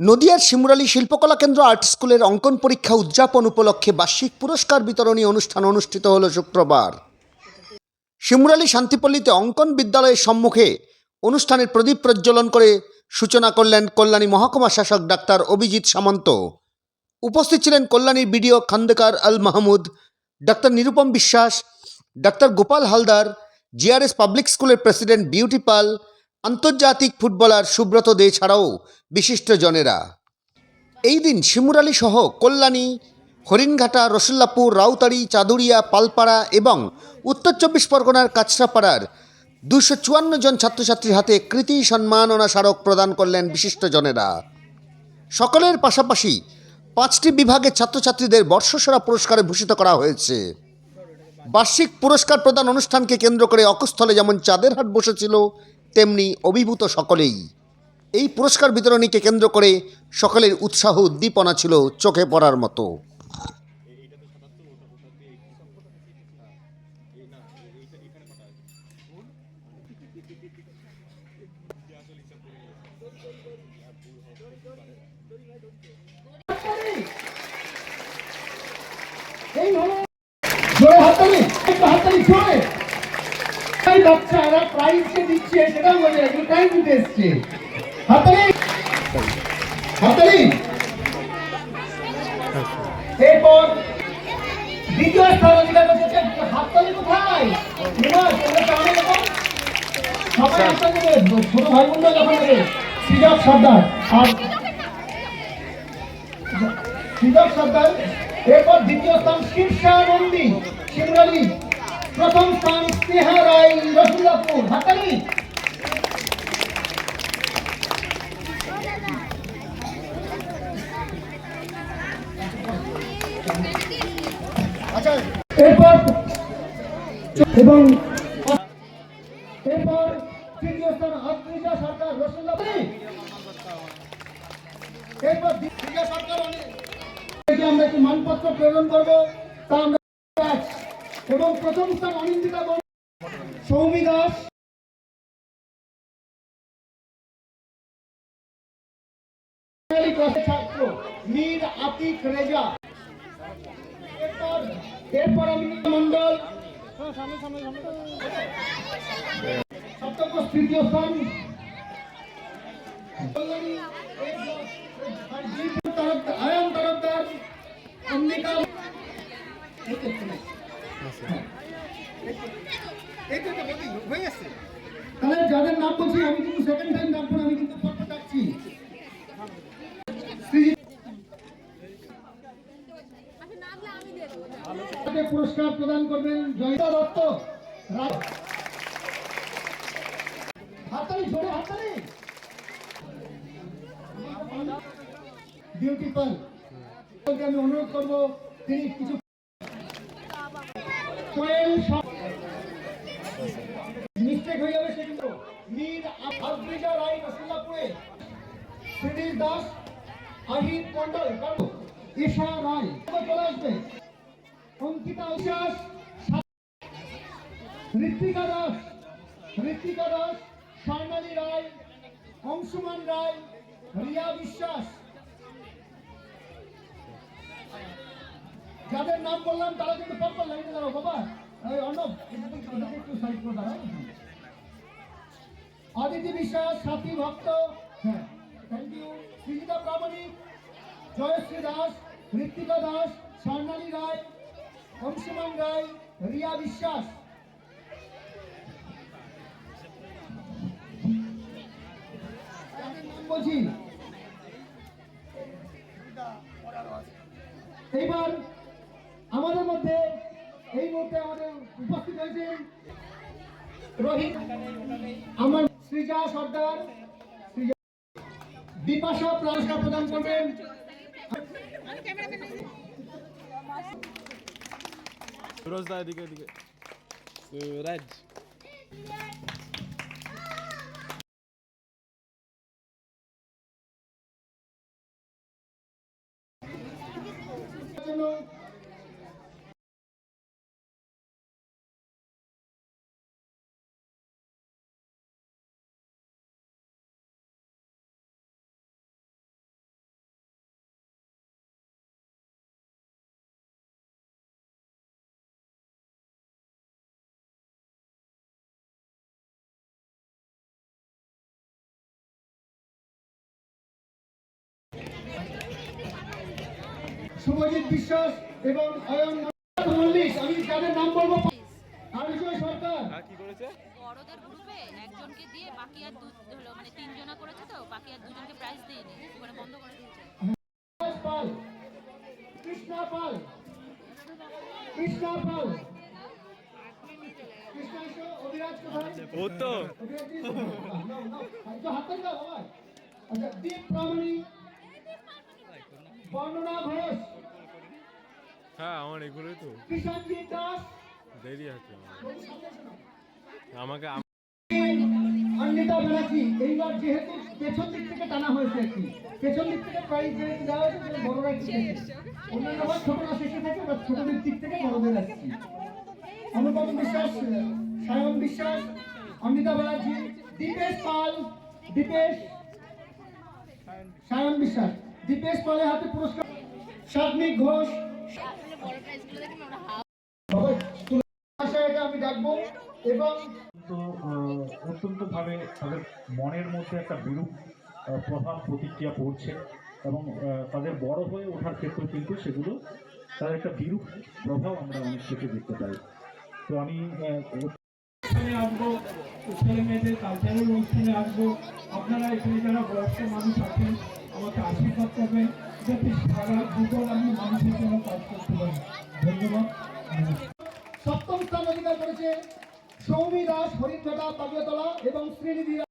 নদিয়ার শিমুরালী শিল্পকলা কেন্দ্র আর্ট স্কুলের অঙ্কন পরীক্ষা উদযাপন উপলক্ষে বার্ষিক পুরস্কার বিতরণী অনুষ্ঠান অনুষ্ঠিত হল শুক্রবার। শিমুরালী শান্তিপল্লীতে অঙ্কন বিদ্যালয়ের সম্মুখে অনুষ্ঠানের প্রদীপ প্রজ্বলন করে সূচনা করলেন কল্যাণী মহকুমা শাসক ডাক্তার অভিজিৎ সামন্ত। উপস্থিত ছিলেন কল্যাণীর BDO Khandekar Al Mahmud, doctor Nirupam Biswas, doctor Gopal Haldar, GRS public স্কুলের প্রেসিডেন্ট বিউটি পাল আন্তর্জাতিক ফুটবলার সুব্রত দে ছাড়াও বিশিষ্টজনেরা এই দিন শিমুরালী সহ কল্যাণী, হরিণঘাটা, রসুল্লাপুর, রাউতাড়ি, চাদুরিয়া, পালপাড়া এবং উত্তর চব্বিশ পরগনার কাছড়াপাড়ার দুশো চুয়ান্ন জন ছাত্রছাত্রীর হাতে কৃতি সম্মাননা স্মারক প্রদান করলেন বিশিষ্টজনেরা সকলের পাশাপাশি পাঁচটি বিভাগের ছাত্রছাত্রীদের বর্ষসেরা পুরস্কারে ভূষিত করা হয়েছে। বার্ষিক পুরস্কার প্রদান অনুষ্ঠানকে কেন্দ্র করে অকস্থলে যেমন চাঁদের হাট বসেছিল তেমনি অভিভূত সকলেই। এই পুরস্কার বিতরণীকে কেন্দ্র করে সকলের উৎসাহ উদ্দীপনা ছিল চোখে পড়ার মতো। জোরে একটু জোরে বাচ্চারা প্রাইজ কে দিচ্ছে সেটাও বলে রাখবে প্রাইজ দিতে এসছে। হাততালি হাততালি এরপর দ্বিতীয় স্থান অধিকার করছে হাততালি কোথায়? নিবাস তোমরা সামনে দেখো সবাই একসাথে ছোট ভাই বোনরা যখন দেবে সৃজক সর্দার। আর সৃজক সর্দার এরপর দ্বিতীয় স্থান শীর্ষা নন্দী শিমরালি। প্রথম স্থান স্নেহা রায় রসুল্লাপুর হাতালি এরপর এবং এরপর তৃতীয় স্থান আত্মীয় সরকার রসুল্লাপুর এরপর দ্বিতীয় সরকার অনেক থেকে আমরা একটি মানপত্র প্রেরণ করব তা আমরা এবং প্রথম স্থান অনিন্দিতা সৌমি দাস। ছাত্র, মীর আতিক রেজা। এরপর মন্ডল সপ্তম তৃতীয় স্থান। আয়ান তরফদার অম্বিকা তাহলে যাদের নাম বলছি, আমি কিন্তু সেকেন্ড টাইম ডাকবো আমি কিন্তু ডাকছি পুরস্কার প্রদান করবেন জয়িতা দত্ত। হাততালি হাততালি। বিউটিফুল আমি অনুরোধ করব, তিনি কিছু মিস্টেক হয়ে যাবে সে মীর আফ্রিকা রায় রসুল্লাপুরে সুনীল দাস আহিত মন্ডল ঈশা রায় চলে আসবে। অঙ্কিতা বিশ্বাস, ঋত্বিকা দাস ঋত্বিকা দাস স্বর্ণালী রায়, অংশুমান রায়, রিয়া বিশ্বাস। যাদের নাম বললাম তারা কিন্তু পরপর লাইনে দাঁড়াও, বাবা। অর্ণব একটু সাইড করে দাঁড়াও। অদিতি বিশ্বাস, সাথী ভক্ত। Thank you Srijita Pramanik, Joyshree Das, Ritwika Das Swarnali Roy, Anshuman Roy, Riya Biswas. এইবার আমাদের মধ্যে এই মুহূর্তে আমাদের উপস্থিত হয়েছেন রোহিত। আমার সৃজা সর্দার বিপাশা পুরস্কার প্রদান করবেন। সুরজ দা এদিকে এদিকে। সুরজ। শুভজিৎ বিশ্বাস এবং অয়ন মল্লিক। আমি যাদের নাম বলব সরকার। হ্যাঁ কি করেছে? বড়দের গ্রুপে একজনকে দিয়ে বাকি আর দু হলো মানে তিনজনা করেছে তো বাকি আর দুজনকে প্রাইজ দেয়নি ওখানে বন্ধ করে দিয়েছে। পাল। কৃষ্ণা পাল। কৃষ্ণা পাল। কৃষ্ণা এসো, অভিরাজ কোথায়? ও তো। আচ্ছা দীপ প্রামাণিক। বর্ণনা ঘোষ। হ্যাঁ আমার এগুলোই তো। দেরি আছে আমাকে আম- অন্বিতা ব্যানার্জি, এইবার যেহেতু পেছন দিক থেকে টানা হয়েছে একটি পেছন দিক থেকে প্রাইজ দেওয়া হয়েছে বড়রা একটু অন্যান্য বার ছোটরা শেষে থাকে, এবার ছোটদের দিক থেকে বড়দের আসছি অনুপম বিশ্বাস, সায়ন বিশ্বাস অমিতা ব্যানার্জি, দীপেশ পাল, দীপেশ, সায়ন বিশ্বাস, দীপেশ পালের হাতে পুরস্কার সাত্মিক ঘোষ। এবং তো অত্যন্তভাবে তাদের মনের মধ্যে একটা বিরূপ প্রভাব প্রতিক্রিয়া পড়ছে এবং তাদের বড় হয়ে ওঠার ক্ষেত্রে কিন্তু সেগুলো তাদের একটা বিরূপ প্রভাব আমরা অনেক ক্ষেত্রে দেখতে পাই। তো আমি আসব ছেলে মেয়েদের কালচারাল অনুষ্ঠানে আসব। আপনারা এখানে যারা বয়স্ক মানুষ আছেন, আমাকে আশীর্বাদ করবেন। সপ্তম স্থান অধিকার করেছে সৌমি দাস হরিণঘাটা পাগলাতলা এবং শ্রীনিধি